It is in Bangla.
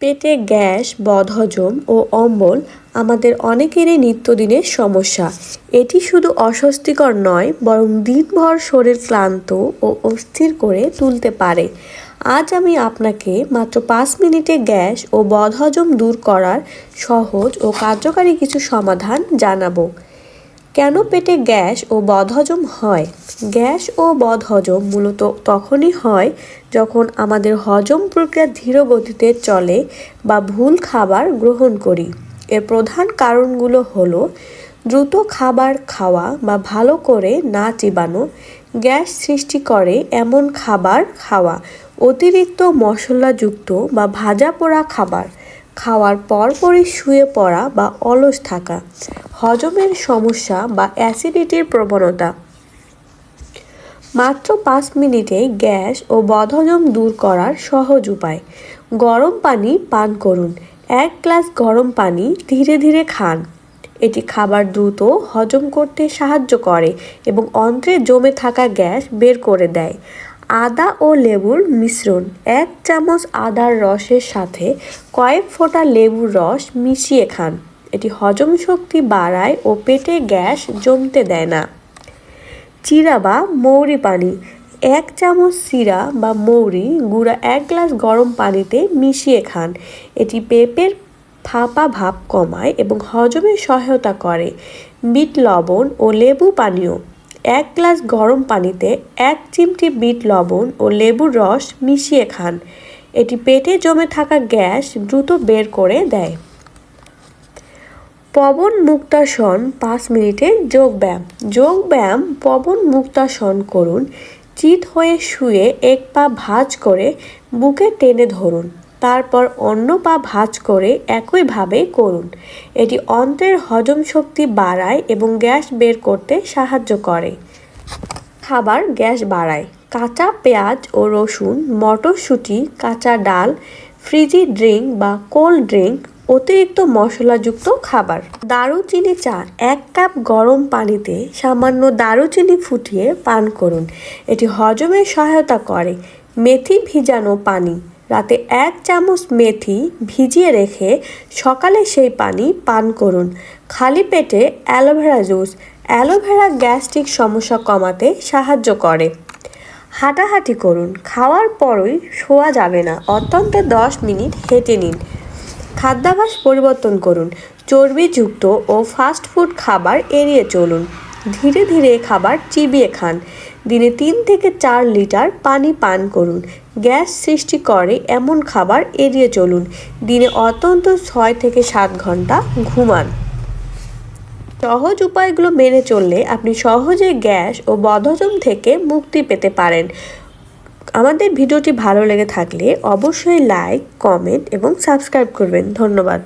পেটে গ্যাস, বদহজম ও অম্বল আমাদের অনেকেরই নিত্যদিনের সমস্যা। এটি শুধু অস্বস্তিকর নয়, বরং দিনভর শরীর ক্লান্ত ও অস্থির করে তুলতে পারে। আজ আমি আপনাকে মাত্র পাঁচ মিনিটে গ্যাস ও বদহজম দূর করার সহজ ও কার্যকারী কিছু সমাধান জানাব। কেন পেটে গ্যাস ও বদহজম হয়? গ্যাস ও বদহজম মূলত তখনই হয় যখন আমাদের হজম প্রক্রিয়া ধীর গতিতে চলে বা ভুল খাবার গ্রহণ করি। এর প্রধান কারণগুলো হলো দ্রুত খাবার খাওয়া বা ভালো করে না চিবানো, গ্যাস সৃষ্টি করে এমন খাবার খাওয়া, অতিরিক্ত মশলাযুক্ত বা ভাজা পোড়া খাবার খাওয়ার পরপরই শুয়ে পড়া বা অলস থাকা, হজমের সমস্যা বা অ্যাসিডিটির প্রবণতা। মাত্র পাঁচ মিনিটে গ্যাস ও বদহজম দূর করার সহজ উপায়। গরম পানি পান করুন। এক গ্লাস গরম পানি ধীরে ধীরে খান। এটি খাবার দ্রুত হজম করতে সাহায্য করে এবং অন্ত্রে জমে থাকা গ্যাস বের করে দেয়। আদা ও লেবুর মিশ্রণ। এক চামচ আদার রসের সাথে কয়েক ফোঁটা লেবুর রস মিশিয়ে খান। এটি হজম শক্তি বাড়ায় ও পেটে গ্যাস জমতে দেয় না। চিরা বা মৌরি পানি। এক চামচ চিরা বা মৌরি গুঁড়া এক গ্লাস গরম পানিতে মিশিয়ে খান। এটি পেঁপের ফাঁপা ভাব কমায় এবং হজমে সহায়তা করে। বিট লবণ ও লেবু পানীয়। এক গ্লাস গরম পানিতে এক চিমটি বিট লবণ ও লেবুর রস মিশিয়ে খান। এটি পেটে জমে থাকা গ্যাস দ্রুত বের করে দেয়। পবন মুক্তাসন পাঁচ মিনিটের যোগব্যায়াম যোগব্যায়াম পবন মুক্তাসন করুন। চিত হয়ে শুয়ে এক পা ভাঁজ করে বুকে টেনে ধরুন। তারপর অন্য পা ভাঁজ করে একইভাবে করুন। এটি অন্ত্রের হজম শক্তি বাড়ায় এবং গ্যাস বের করতে সাহায্য করে। খাবার গ্যাস বাড়ায়। কাঁচা পেঁয়াজ ও রসুন, মটরশুঁটি, কাঁচা ডাল, ফ্রিজি ড্রিঙ্ক বা কোল্ড ড্রিঙ্ক, অতিরিক্ত মশলাযুক্ত খাবার। দারুচিনি চা এক কাপ গরম পানিতে সামান্য দারুচিনি ফুটিয়ে পান করুন। এটি হজমে সহায়তা করে। মেথি ভিজানো পানি। রাতে এক চামচ মেথি ভিজিয়ে রেখে সকালে সেই পানি পান করুন। খালি পেটে অ্যালোভেরা জুস, অ্যালোভেরা গ্যাস্ট্রিক সমস্যা কমাতে সাহায্য করে। হাঁটাহাঁটি করুন, খাওয়ার পরই শোয়া যাবে না অত্যন্ত দশ মিনিট হেঁটে নিন। খাদ্যাভাস পরিবর্তন করুন, চর্বিযুক্ত ও ফাস্ট ফুড খাবার এড়িয়ে চলুন। ধীরে ধীরে খাবার চিবিয়ে খান। দিনে তিন থেকে চার লিটার পানি পান করুন। গ্যাস সৃষ্টি করে এমন খাবার এড়িয়ে চলুন। দিনে অত্যন্ত ছয় থেকে সাত ঘণ্টা ঘুমান। সহজ উপায়গুলো মেনে চললে আপনি সহজে গ্যাস ও বদহজম থেকে মুক্তি পেতে পারেন। আমাদের ভিডিওটি ভালো লেগে থাকলে অবশ্যই লাইক, কমেন্ট এবং সাবস্ক্রাইব করবেন। ধন্যবাদ।